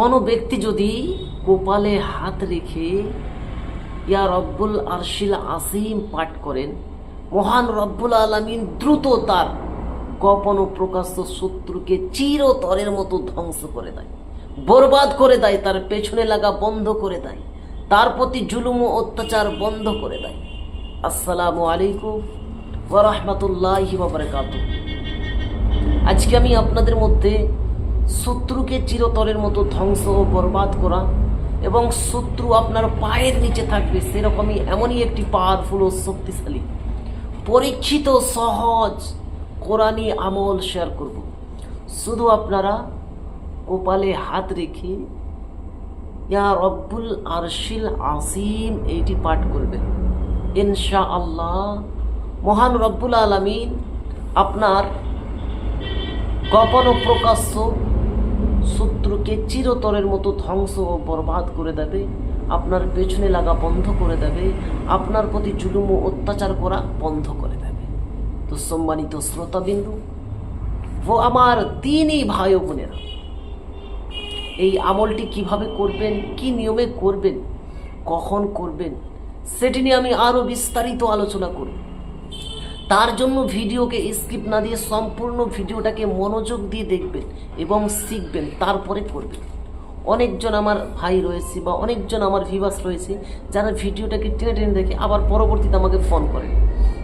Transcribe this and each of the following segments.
কোনো ব্যক্তি যদি কপালে হাত রেখে ইয়া রব্বুল আরশিল আসিম পাঠ করেন, মহান রব্বুল আলমিন দ্রুত তার গোপন প্রকাশ্য শত্রুকে চিরতরের মতো ধ্বংস করে দেয়, বরবাদ করে দেয়, তার পেছনে লাগা বন্ধ করে দেয়, তার প্রতি জুলুম ও অত্যাচার বন্ধ করে দেয়। আসসালামু আলাইকুম ওরহমতুল্লাহি আজকে আমি আপনাদের মধ্যে শত্রুকে চিরতরের মতো ধ্বংস ও বরবাদ করা এবং শত্রু আপনার পায়ের নিচে থাকবে, সেরকমই এমনই একটি পাওয়ারফুল ও শক্তিশালী, পরীক্ষিত, সহজ, কোরআনি আমল শেয়ার করব। শুধু আপনারা কপালে হাত রেখে ইয়া রব্বুল আরশিল আসিম এইটি পাঠ করবেন। ইনশা আল্লাহ মহান রব্বুল আলমিন আপনার গোপন প্রকাশ্য শত্রুকে চিরতরের মতো ধ্বংস ও বরবাদ করে দেবে, আপনার পেছনে লাগা বন্ধ করে দেবে, আপনার প্রতি জুলুম ও অত্যাচার করা বন্ধ করে দেবে। তো সম্মানিত শ্রোতাবিন্দু, ও আমার তিনই ভাই বোনেরা, এই আমলটি কীভাবে করবেন, কি নিয়মে করবেন, কখন করবেন, সেটি নিয়ে আমি আরও বিস্তারিত আলোচনা করব। তার জন্য ভিডিওকে স্কিপ না দিয়ে সম্পূর্ণ ভিডিওটাকে মনোযোগ দিয়ে দেখবেন এবং শিখবেন, তারপরে করবেন। অনেকজন আমার ভাই রয়েছে বা অনেকজন আমার ভিভাস রয়েছে যারা ভিডিওটাকে টেনে টেনে দেখে আবার পরবর্তীতে আমাকে ফোন করেন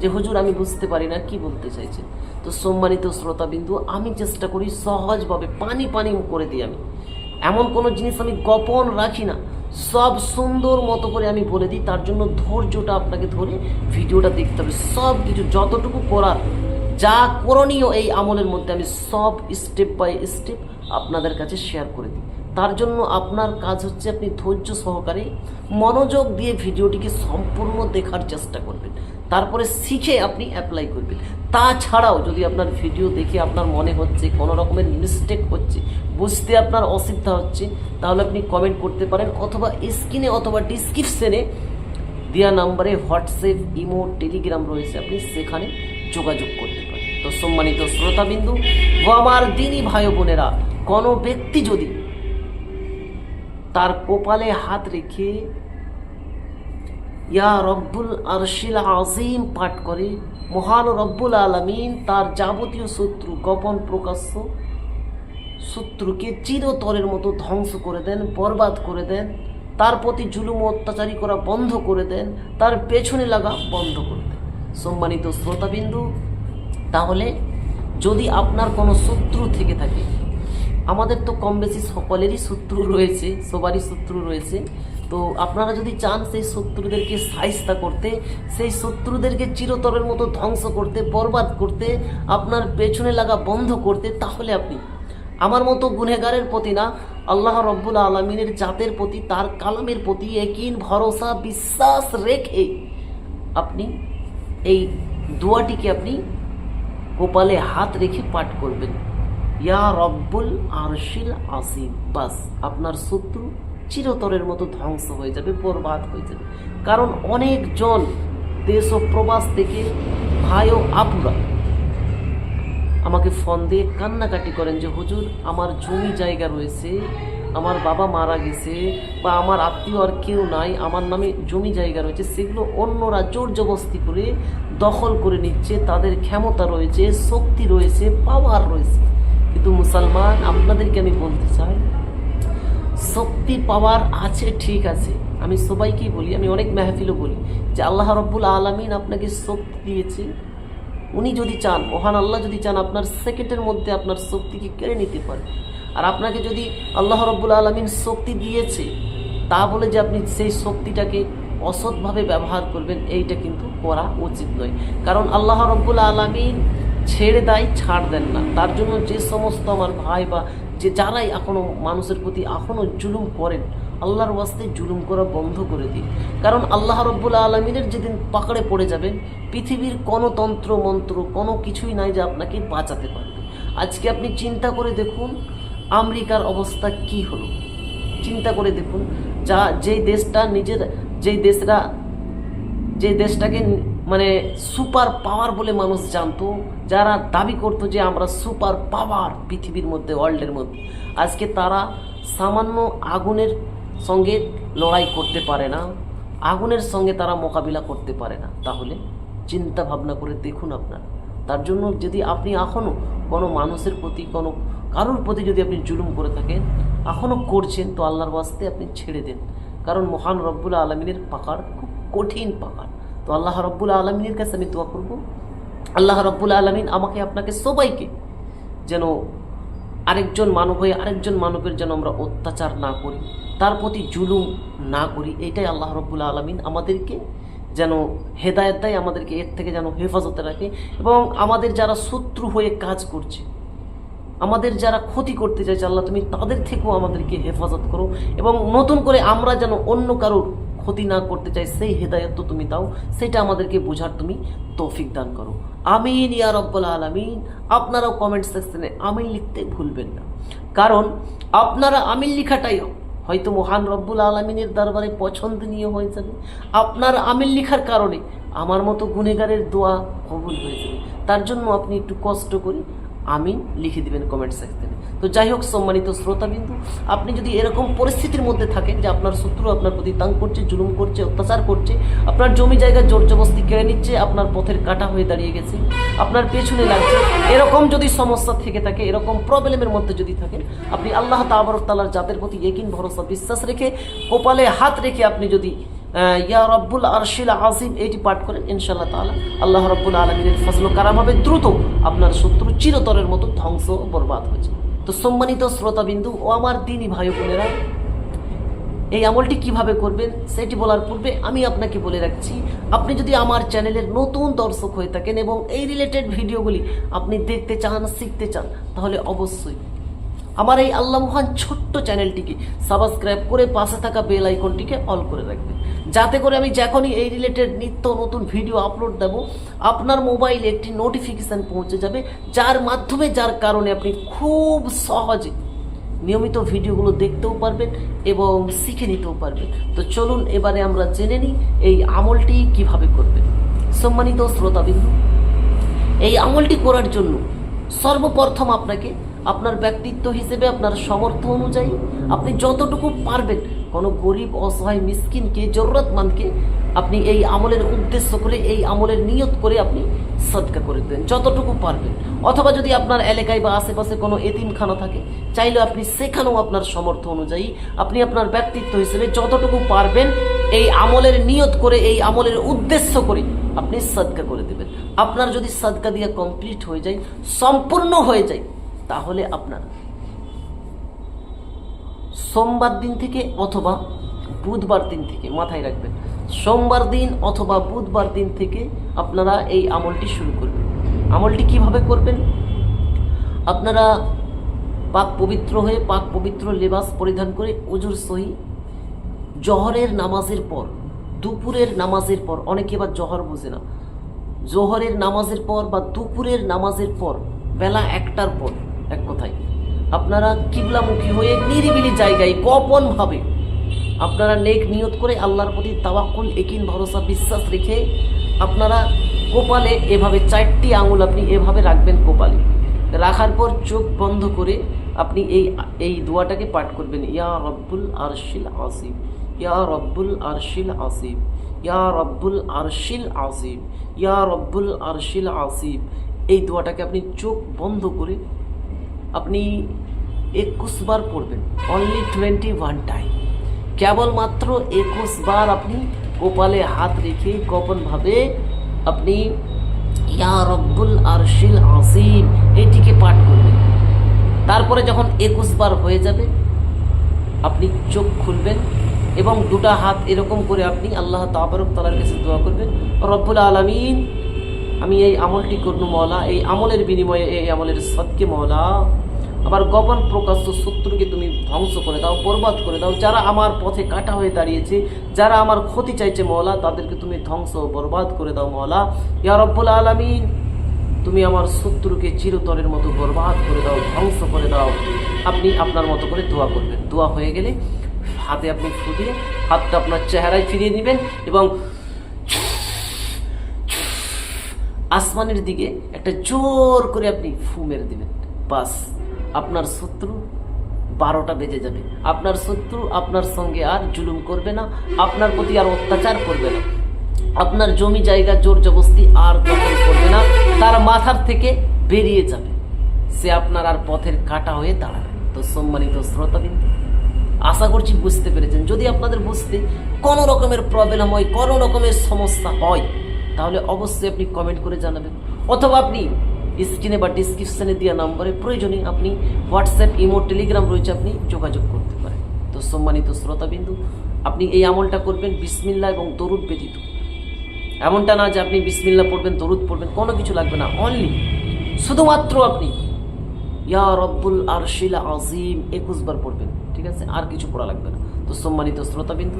যে, হুজুর, আমি বুঝতে পারি না, কি বলতে চাইছে তো সম্মানিত শ্রোতাবিন্দু, আমি চেষ্টা করি সহজভাবে পানি পানি করে দিই আমি। এমন কোনো জিনিস আমি গোপন রাখি না। সব সুন্দর মতো করে আমি বলে দিই, তার জন্য ধৈর্যটা আপনাকে ধরে ভিডিওটা দেখতে হবে। সব কিছু যতটুকু করার, যা করণীয় এই আমলের মধ্যে আমি সব স্টেপ বাই স্টেপ আপনাদের কাছে শেয়ার করে দিই। তার জন্য আপনার কাজ হচ্ছে আপনি ধৈর্য সহকারে মনোযোগ দিয়ে ভিডিওটিকে সম্পূর্ণ দেখার চেষ্টা করবেন। তারপরে শিখে আপনি অ্যাপ্লাই করবেন। তাছাড়াও যদি আপনার ভিডিও দেখে আপনার মনে হচ্ছে, কোনো রকমের মিস্টেক হচ্ছে, বুঝতে আপনার অসুবিধা হচ্ছে, তাহলে আপনি কমেন্ট করতে পারেন অথবা স্ক্রিনে অথবা ডিসক্রিপশনে দেওয়া নাম্বারে হোয়াটসঅ্যাপ, ইমো, টেলিগ্রাম রয়েছে, আপনি সেখানে যোগাযোগ করতে পারেন। তো সম্মানিত শ্রোতাবিন্দু ও আমার দিনই ভাই বোনেরা, কোনো ব্যক্তি যদি তার কপালে হাত রেখে ইয়া রব্বুল আরশিল আজিম পাঠ করে। মহান রব্বুল আলমিন তার যাবতীয় শত্রু গোপন প্রকাশ্য শত্রুকে চিরতরের মতো ধ্বংস করে দেন, বরবাদ করে দেন, তার প্রতি জুলুম অত্যাচারী করা বন্ধ করে দেন, তার পেছনে লাগা বন্ধ করে দেন। সম্মানিত শ্রোতাবিন্দু, তাহলে যদি আপনার কোনো শত্রু থেকে থাকে, আমাদের তো কম বেশি সকলেরই শত্রু রয়েছে, সবারই শত্রু রয়েছে তো আপনারা যদি চান সেই শত্রুদেরকে সাহিস্তা করতে, সেই শত্রুদেরকে চিরতরের মতো ধ্বংস করতে, বরবাদ করতে, আপনার পেছনে লাগা বন্ধ করতে, তাহলে আপনি আমার মতো গুনেগারের প্রতি না, আল্লাহ রব্বুল আলমিনের জাতের প্রতি, তার কালামের প্রতি একিন ভরসা, বিশ্বাস রেখে আপনি এই দোয়াটিকে আপনি কপালে হাত রেখে পাঠ করবেন। ইয়া রব্বুল আরশিল আসিম। বাস, আপনার শত্রু চিরতরের মতো ধ্বংস হয়ে যাবে, বরবাদ হয়ে যাবে। কারণ অনেকজন দেশ ও প্রবাস থেকে ভাই ও আপুরা আমাকে ফোন দিয়ে কান্নাকাটি করেন যে, হুজুর, আমার জমি জায়গা রয়েছে, আমার বাবা মারা গেছে বা আমার আত্মীয় আর কেউ নাই, আমার নামে জমি জায়গা রয়েছে, সেগুলো অন্যরা জোর জবস্তি করে দখল করে নিচ্ছে, তাদের ক্ষমতা রয়েছে, শক্তি রয়েছে পাওয়ার রয়েছে। কিন্তু মুসলমান, আপনাদেরকে আমি বলতে চাই শক্তি, পাওয়ার আছে, ঠিক আছে। আমি সবাইকেই বলি, আমি অনেক মেহফিলও বলি যে আল্লাহ রব্বুল আলমিন আপনাকে শক্তি দিয়েছে। উনি যদি চান, মহান আল্লাহ যদি চান, আপনার সেকেন্ডের মধ্যে আপনার শক্তিকে কেড়ে নিতে পারে। আর আপনাকে যদি আল্লাহ রব্বুল আলমিন শক্তি দিয়েছে, তা বলে যে আপনি সেই শক্তিটাকে অসৎভাবে ব্যবহার করবেন, এইটা কিন্তু করা উচিত নয়। কারণ আল্লাহ রব্বুল আলমিন ছেড়ে দেয়, ছাড় দেন না। তার জন্য যে সমস্ত আমার ভাই বা যে যারাই এখনও মানুষের প্রতি এখনও জুলুম করেন, আল্লাহর ওয়াস্তে জুলুম করা বন্ধ করে দিন। কারণ আল্লাহ রব্বুল আলমিনের যেদিন পাকড়ে পড়ে যাবেন, পৃথিবীর কোনো তন্ত্র, মন্ত্র, কোনো কিছুই নাই যে আপনাকে বাঁচাতে পারবে। আজকে আপনি চিন্তা করে দেখুন, আমেরিকার অবস্থা কি হলো। চিন্তা করে দেখুন, যা যেই দেশটা নিজের, যেই দেশরা যে দেশটাকে মানে সুপার পাওয়ার বলে মানুষ জানতো, যারা দাবি করতো যে আমরা সুপার পাওয়ার পৃথিবীর মধ্যে, ওয়ার্ল্ডের মধ্যে। আজকে তারা সামান্য আগুনের সঙ্গে লড়াই করতে পারে না, আগুনের সঙ্গে তারা মোকাবিলা করতে পারে না। তাহলে চিন্তা ভাবনা করে দেখুন আপনার। তার জন্য যদি আপনি এখনও কোনো মানুষের প্রতি, কোনো কারোর প্রতি যদি আপনি জুলুম করে থাকেন এখনও করছেন, তো আল্লাহর বাস্তে আপনি ছেড়ে দেন। কারণ মহান রব্বুল আলমিনের পাকার খুব কঠিন পাকার তো আল্লাহ রব্বুল আলমিনের কাছে আমি দোয়া করব। আল্লাহ রব্বুল আলমিন আমাকে আপনাকে সবাইকে যেন আরেকজন মানব হয়ে আরেকজন মানবের যেন আমরা অত্যাচার না করি, তার প্রতি জুলুম না করি, এটাই আল্লাহ রব্বুল আলমিন আমাদেরকে যেন হেদায়ত দেয়, আমাদেরকে এর থেকে যেন হেফাজতে রাখে এবং আমাদের যারা শত্রু হয়ে কাজ করছে, আমাদের যারা ক্ষতি করতে চাইছে, আল্লাহ তুমি তাদের থেকেও আমাদেরকে হেফাজত করো এবং নতুন করে আমরা যেন অন্য কারোর ক্ষতি না করতে চাই, সেই হেদায়ত তো তুমি দাও, সেটা আমাদেরকে বোঝার তুমি তৌফিক দান করো। আমিন, ইয়া রব্বুল আলামিন। আপনারাও কমেন্ট সেকশনে আমিন লিখতে ভুলবেন না। কারণ আপনারা আমিন লেখাটাই হয়তো মহান রব্বুল আলমিনের দরবারে পছন্দনীয় হয়ে যাবে। আপনার আমিন লিখার কারণে আমার মতো গুণেগারের দোয়া কবুল হয়ে যাবে। তার জন্য আপনি একটু কষ্ট করে আমিন লিখে দিবেন কমেন্ট সেকশনে তো যাই হোক, সম্মানিত শ্রোতাবিন্দু, আপনি যদি এরকম পরিস্থিতির মধ্যে থাকেন যে আপনার শত্রু আপনার প্রতি তাং করছে, জুলুম করছে, অত্যাচার করছে, আপনার জমি জায়গা জোর জবস্তি কেড়ে নিচ্ছে, আপনার পথের কাটা হয়ে দাঁড়িয়ে গেছে, আপনার পেছনে লাগছে, এরকম যদি সমস্যা থেকে থাকে, এরকম প্রবলেমের মধ্যে যদি থাকেন, আপনি আল্লাহ তাবরক তালার জাতের প্রতি একিন ভরসা, বিশ্বাস রেখে, কপালে হাত রেখে আপনি যদি ইয়া রব্বুল আরশিল আজিম এইটি পাঠ করেন ইনশাল্লাহ তাআলা, আল্লাহ রব্বুল আলমিনের ফজল কারাম হবে, দ্রুত আপনার শত্রু চিরতরের মতো ধ্বংস বরবাদ হয়েছে তো সম্মানিত শ্রোতাবিন্দু ও আমার দিনই ভাই বোনেরা, এই আমলটি কীভাবে করবেন সেটি বলার পূর্বে আমি আপনাকে বলে রাখছি, আপনি যদি আমার চ্যানেলের নতুন দর্শক হয়ে থাকেন এবং এই রিলেটেড ভিডিওগুলি আপনি দেখতে চান, শিখতে চান, তাহলে অবশ্যই আমার এই আল্লাহ মহান ছোট্ট চ্যানেলটিকে সাবস্ক্রাইব করে পাশে থাকা বেল আইকনটিকে অল করে রাখবেন। যাতে করে আমি যখনই এই রিলেটেড নিত্য নতুন ভিডিও আপলোড দেব, আপনার মোবাইলে একটি নোটিফিকেশান পৌঁছে যাবে, যার মাধ্যমে, যার কারণে আপনি খুব সহজে নিয়মিত ভিডিওগুলো দেখতেও পারবেন এবং শিখে নিতেও পারবেন। তো চলুন, এবারে আমরা জেনে নিই এই আমলটি কীভাবে করবেন। সম্মানিত শ্রোতাবিন্দু, এই আমলটি করার জন্য সর্বপ্রথম আপনাকে আপনার ব্যক্তিত্ব হিসেবে, আপনার সামর্থ্য অনুযায়ী আপনি যতটুকু পারবেন, কোনো গরিব, অসহায়, মিসকিনকে, জরুরতমন্দকে আপনি এই আমলের উদ্দেশ্য করে, এই আমলের নিয়ত করে আপনি সদকা করে দেন, যতটুকু পারবেন। অথবা যদি আপনার এলাকায় বা আশেপাশে কোনো এতিমখানা থাকে চাইলে আপনি সেখানেও আপনার সমর্থ অনুযায়ী আপনি আপনার ব্যক্তিত্ব হিসেবে যতটুকু পারবেন, এই আমলের নিয়ত করে, এই আমলের উদ্দেশ্য করে আপনি সদকা করে দেবেন। আপনার যদি সদকা দিয়ে কমপ্লিট হয়ে যায়, সম্পূর্ণ হয়ে যায় তাহলে আপনার সোমবার দিন থেকে অথবা বুধবার দিন থেকে মাথায় রাখবেন, সোমবার দিন অথবা বুধবার দিন থেকে আপনারা এই আমলটি শুরু করবেন। আমলটি কীভাবে করবেন? আপনারা পাক পবিত্র হয়ে পাক পবিত্র লেবাস পরিধান করে উজুর সহি জহরের নামাজের পর, দুপুরের নামাজের পর, অনেকে বা জহর বোঝে না, জোহরের নামাজের পর বা দুপুরের নামাজের পর, বেলা একটার পর এক কথায়। আপনারা কিবলামুখী হয়ে নিরিবিলি জায়গায় গোপনভাবে আপনারা নেক নিয়ত করে আল্লাহর প্রতি তাওয়াক্কুল, একিন, ভরসা, বিশ্বাস রেখে আপনারা কোপালে এভাবে চারটি আঙুল আপনি এভাবে রাখবেন কোপালে। রাখার পর চোখ বন্ধ করে আপনি এই এই দোয়াটাকে পাঠ করবেন, ইয়া রব্বুল আরশিল আসিম ইয়া রব্বুল আরশিল আসিম ইয়া রব্বুল আরশিল আসিম ইয়া রব্বুল আরশিল আসিম এই দোয়াটাকে আপনি চোখ বন্ধ করে আপনি একুশ বার পড়বেন অনলি টোয়েন্টি ওয়ান টাইম কেবলমাত্র একুশ বার আপনি কপালে হাত রেখে গোপনভাবে আপনি, ইয়া রব্বুল আরশিল আসিম এটিকে পাঠ করবেন। তারপরে যখন একুশ বার হয়ে যাবে, আপনি চোখ খুলবেন এবং দুটা হাত এরকম করে আপনি আল্লাহ তাবারক তালার কাছে দোয়া করবেন, রব্বুল আলমিন আমি এই আমলটি করব মৌলা এই আমলের বিনিময়ে এই আমলের সৎকে মৌলা আমার গোপন প্রকাশ্য শত্রুকে তুমি ধ্বংস করে দাও, বরবাদ করে দাও। যারা আমার পথে কাটা হয়ে দাঁড়িয়েছে, যারা আমার ক্ষতি চাইছে মৌলা তাদেরকে তুমি ধ্বংস বরবাদ করে দাও মৌলা ইয়া রব্বুল আলমিন, তুমি আমার শত্রুকে চিরতরের মতো বরবাদ করে দাও, ধ্বংস করে দাও। আপনি আপনার মতো করে দোয়া করবেন। দোয়া হয়ে গেলে হাতে আপনি ফুটিয়ে হাতটা আপনার চেহারায় ফিরিয়ে নেবেন এবং আসমানের দিকে একটা জোর করে আপনি ফু মেরে দিবেন। বাস, আপনার শত্রু বারোটা বেজে যাবে। আপনার শত্রু আপনার সঙ্গে আর জুলুম করবে না, আপনার প্রতি আর অত্যাচার করবে না। আপনার জমি জায়গা জোর জবস্তি আর দখল করবে না, তার মাথার থেকে বেরিয়ে যাবে। সে আপনার আর পথের কাটা হয়ে দাঁড়াবে। তো সম্মানিত শ্রোতাবিন্দু, আশা করছি বুঝতে পেরেছেন। যদি আপনাদের বুঝতে কোনো রকমের প্রবলেম হয়, কোনো রকমের সমস্যা হয় তাহলে অবশ্যই আপনি কমেন্ট করে জানাবেন। অথবা আপনি স্ক্রিনে বা ডিসক্রিপশনে দেওয়া নম্বরে প্রয়োজনে আপনি হোয়াটসঅ্যাপ ইমো টেলিগ্রাম রয়েছে, আপনি যোগাযোগ করতে পারেন। তো সম্মানিত শ্রোতাবিন্দু, আপনি এই আমলটা করবেন বিসমিল্লা এবং দরুদ ব্যতীত। এমনটা না যে আপনি বিসমিল্লা পড়বেন, দরুদ পড়বেন, কোনো কিছু লাগবে না অনলি শুধুমাত্র আপনি ইয়া রব্বুল আরশিল আজিম একুশ বার পড়বেন, ঠিক আছে? আর কিছু পড়া লাগবে না। তো সম্মানিত শ্রোতাবিন্দু,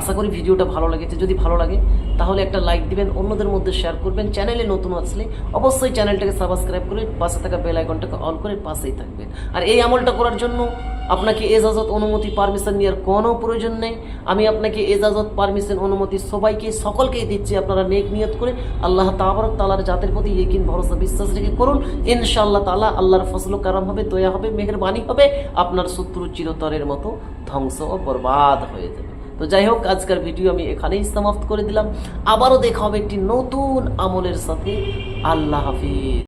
আশা করি ভিডিওটা ভালো লেগেছে। যদি ভালো লাগে, তাহলে একটা লাইক দিবেন, অন্যদের মধ্যে শেয়ার করবেন। চ্যানেলে নতুন আসলে অবশ্যই চ্যানেলটাকে সাবস্ক্রাইব করে পাশে থাকা বেল আইকনটাকে অন করে পাশেই থাকবেন। আর এই আমলটা করার জন্য আপনাকে এজাজত অনুমতি পারমিশন নেওয়ার কোনো প্রয়োজন নেই। আমি আপনাকে এজাজত পারমিশন অনুমতি সবাইকে, সকলকেই দিচ্ছি। আপনারা নেক নিয়ত করে আল্লাহ তাবারক তালার জাতের প্রতি ইকিন ভরসা, বিশ্বাস রেখে করুন। ইনশাআল্লাহ তালা আল্লাহর ফসল কারাম হবে, দয়া হবে, মেহরবানি হবে, আপনার শত্রু চিরতরের মতো ধ্বংস ও বরবাদ হয়ে যাবে। তো যাই হোক, আজকের ভিডিও আমি এখানেই সমাপ্ত করে দিলাম। আবারও দেখা হবে একটি নতুন আমলের সাথে। আল্লাহ হাফিজ।